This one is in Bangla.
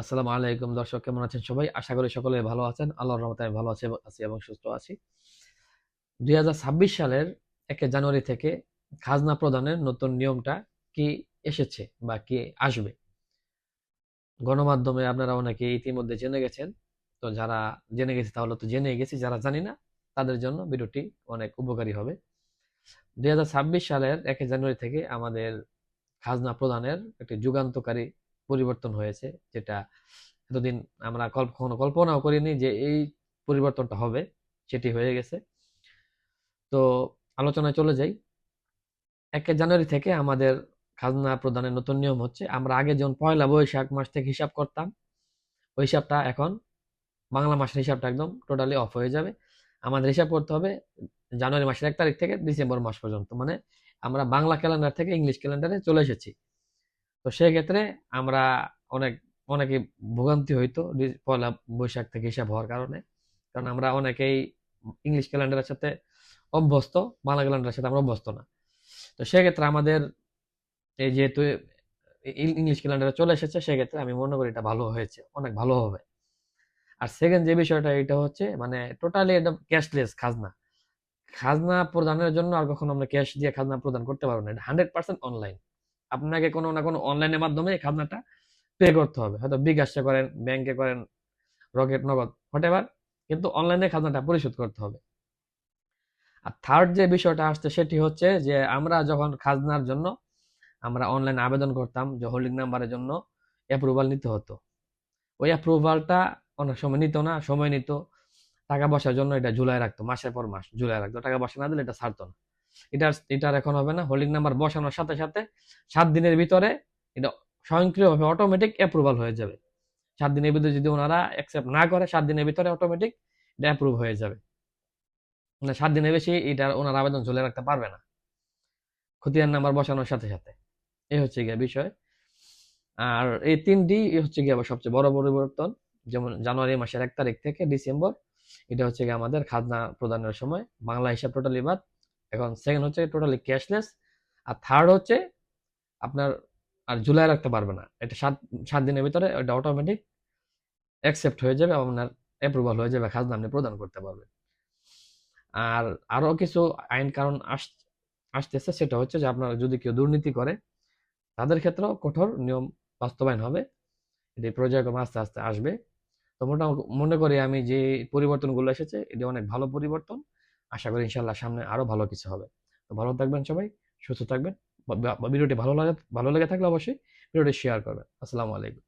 আসসালামু আলাইকুম দর্শক, কেমন আছেন সবাই? আশা করি সকলে ভালো আছেন। আল্লাহর রহমতে আমি ভালো আছি আছি এবং সুস্থ আছি। দুই সালের একে জানুয়ারি থেকে খাজনা প্রদানের নতুন নিয়মটা কি এসেছে বা কি আসবে? গণমাধ্যমে আপনারা অনেকে ইতিমধ্যে জেনে গেছেন। তো যারা জেনে গেছে তাহলে তো জেনে গেছি, যারা জানি না তাদের জন্য ভিডিওটি অনেক উপকারী হবে। দুই হাজার ছাব্বিশ সালের একে জানুয়ারি থেকে আমাদের খাজনা প্রদানের একটি যুগান্তকারী পরিবর্তন হয়েছে, যেটা এতদিন আমরা কখনো কল্পনাও করিনি যে এই পরিবর্তনটা হবে, সেটি হয়ে গেছে। তো আলোচনায় চলে যাই। এক জানুয়ারি থেকে আমাদের খাজনা প্রদানের নতুন নিয়ম হচ্ছে, আমরা আগে যেমন পয়লা বৈশাখ মাস থেকে হিসাব করতাম, ওই হিসাবটা এখন বাংলা মাসের হিসাবটা একদম টোটালি অফ হয়ে যাবে। আমাদের হিসাব করতে হবে জানুয়ারি মাসের এক তারিখ থেকে ডিসেম্বর মাস পর্যন্ত মানে আমরা বাংলা ক্যালেন্ডার থেকে ইংলিশ ক্যালেন্ডারে চলে এসেছি। তো সেক্ষেত্রে আমরা অনেক অনেকে ভোগান্তি হইতো পয়লা বৈশাখ থেকে হিসাব হওয়ার কারণে। কারণ আমরা অনেকেই ইংলিশ ক্যালেন্ডারের সাথে অভ্যস্ত, বাংলা ক্যালেন্ডারের সাথে আমরা অভ্যস্ত না। তো সেক্ষেত্রে আমাদের এই যেহেতু ইংলিশ ক্যালেন্ডারে চলে এসেছে, সেক্ষেত্রে আমি মনে করি এটা ভালো হয়েছে, অনেক ভালো হবে। আর সেকেন্ড যে বিষয়টা, এটা হচ্ছে মানে টোটালি একদম ক্যাশলেস খাজনা। খাজনা প্রদানের জন্য আর কখনো আমরা ক্যাশ দিয়ে খাজনা প্রদান করতে পারব না, এটা হান্ড্রেড পার্সেন্ট অনলাইন আপনাকে কোনো না কোনো অনলাইনের মাধ্যমে এই খাজনাটা পে করতে হবে। হয়তো বিকাশে করেন ব্যাংকে করেন রকেট নগদ হোটেভার কিন্তু অনলাইনে খাজনাটা পরিশোধ করতে হবে। আর থার্ড যে বিষয়টা আসছে সেটি হচ্ছে যে আমরা যখন খাজনার জন্য আমরা অনলাইনে আবেদন করতাম যে হোল্ডিং নাম্বারের জন্য অ্যাপ্রুভাল নিতে হতো। ওই অ্যাপ্রুভালটা অনেক সময় নিত না, সময় নিত। টাকা বসার জন্য এটা ঝুলাই রাখতো, মাসের পর মাস ঝুলাই রাখতো। টাকা বসা না দিলে এটা ছাড়তো না। এটার এটার এখন হবে না। হোল্ডিং নাম্বার বসানোর সাথে সাথে সাত দিনের ভিতরে এটা স্বয়ংক্রিয়ভাবে অটোমেটিক অ্যাপ্রুভাল হয়ে যাবে। সাত দিনের ভিতরে যদি ওনারা অ্যাকসেপ্ট না করে, সাত দিনের ভিতরে অটোমেটিক এটা অ্যাপ্রুভ হয়ে যাবে। মানে সাত দিনের বেশি এটার ওনার আবেদন চলে রাখতে পারবে না। খতিয়ান নাম্বার বসানোর সাথে সাথে। এই হচ্ছে গিয়ে বিষয়। আর এই তিনটি হচ্ছে গিয়ে সবচেয়ে বড় পরিবর্তন। যেমন জানুয়ারি মাসের এক তারিখ থেকে ডিসেম্বর। এটা হচ্ছে গিয়ে আমাদের খাজনা প্রদানের সময়। বাংলা হিসাব টোটালি বাদ এখন সেকেন্ড হচ্ছে টোটালি ক্যাশলেস আর থার্ড হচ্ছে আপনার আর জুলাই রাখতে পারবে না। এটা সাত সাত দিনের ভিতরে এটা অটোমেটিক অ্যাকসেপ্ট হয়ে যাবে, আপনার অ্যাপ্রুভাল হয়ে যাবে, খাজনা আপনি প্রদান করতে পারবেন। আর আরও কিছু আইন কারণ আস, আসতেছে, সেটা হচ্ছে যে আপনার যদি কেউ দুর্নীতি করে, তাদের ক্ষেত্রেও কঠোর নিয়ম বাস্তবায়ন হবে। এটি পর্যায়ক্রমে আস্তে আস্তে আসবে। তো মোটামুটি মনে করি আমি যে পরিবর্তনগুলো এসেছে, এটি অনেক ভালো পরিবর্তন। আশা করি ইনশাল্লাহ সামনে আরও ভালো কিছু হবে। তো ভালো থাকবেন সবাই, সুস্থ থাকবেন। ভিডিওটি ভালো লাগে, ভালো লেগে থাকলে অবশ্যই ভিডিওটি শেয়ার করবেন। আসসালামু আলাইকুম।